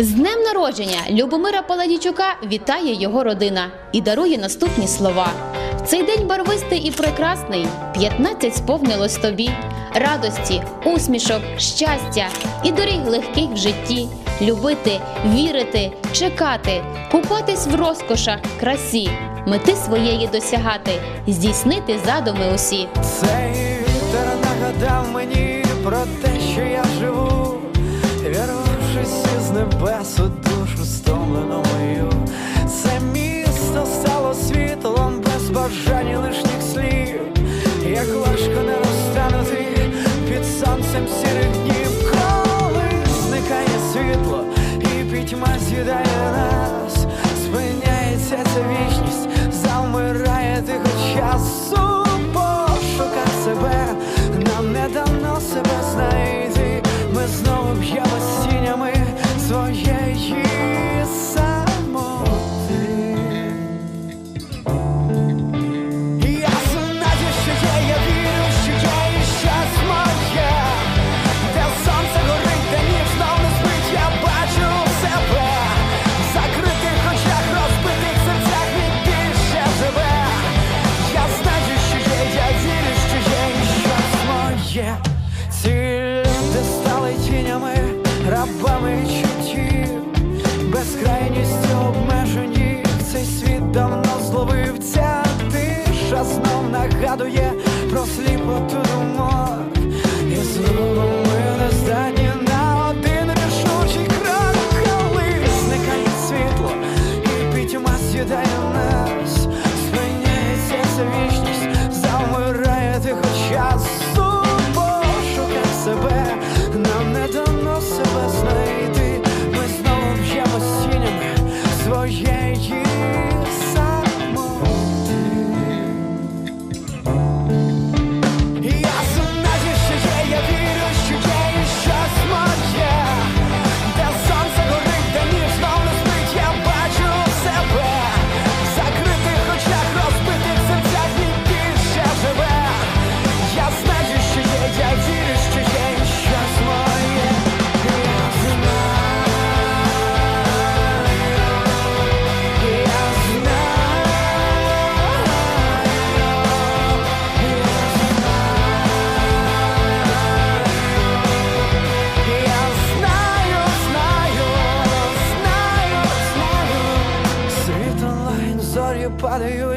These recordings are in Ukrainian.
З днем народження Любомира Паладічука вітає його родина і дарує наступні слова. Цей день барвистий і прекрасний, 15 сповнилось тобі, радості, усмішок, щастя і доріг легких в житті, любити, вірити, чекати, купатись в розкошах, красі, мети своєї досягати, здійснити задуми усі. Цей вітер нагадав мені про те, вірвавшись із небес у душу стомлену мою. Це місто стало світлом без бажань лишніх слів, як важко не розтанути під сонцем сірих днів, коли зникає світло і пітьма з'їдає нас, спиняється ця вічність, завмирає тихо часу нагадує про сліпоту думок. І знову ми не здатні на один рішучий крок, коли зникає світло і пітьма з'їдає нас. Спиняється ця вічність, завмирає тихо часу себе, нам не дано себе знайти. Ми знову б'ємо стінями своєї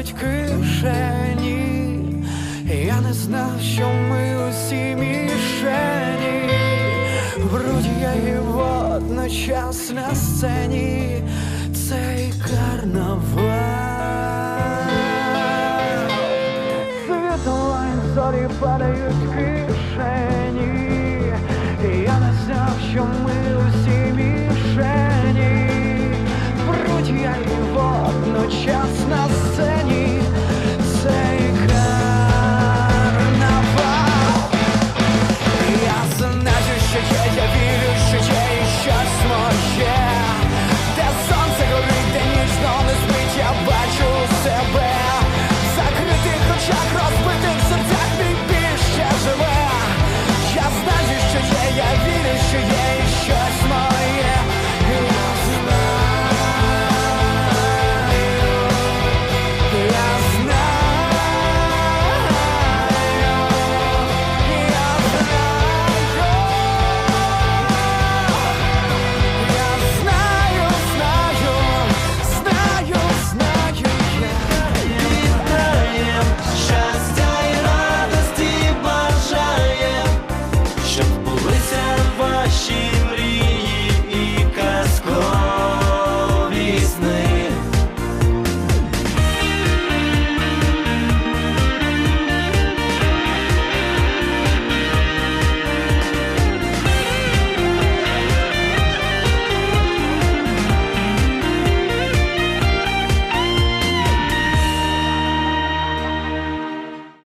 падають кишені. Я не знав, що ми усі мішені. В бруді я і водночас на сцені цей карнавал. Світ онлайн зорі падають кишені. Я не знав, що ми усі мішені. Я і водночас на сцені.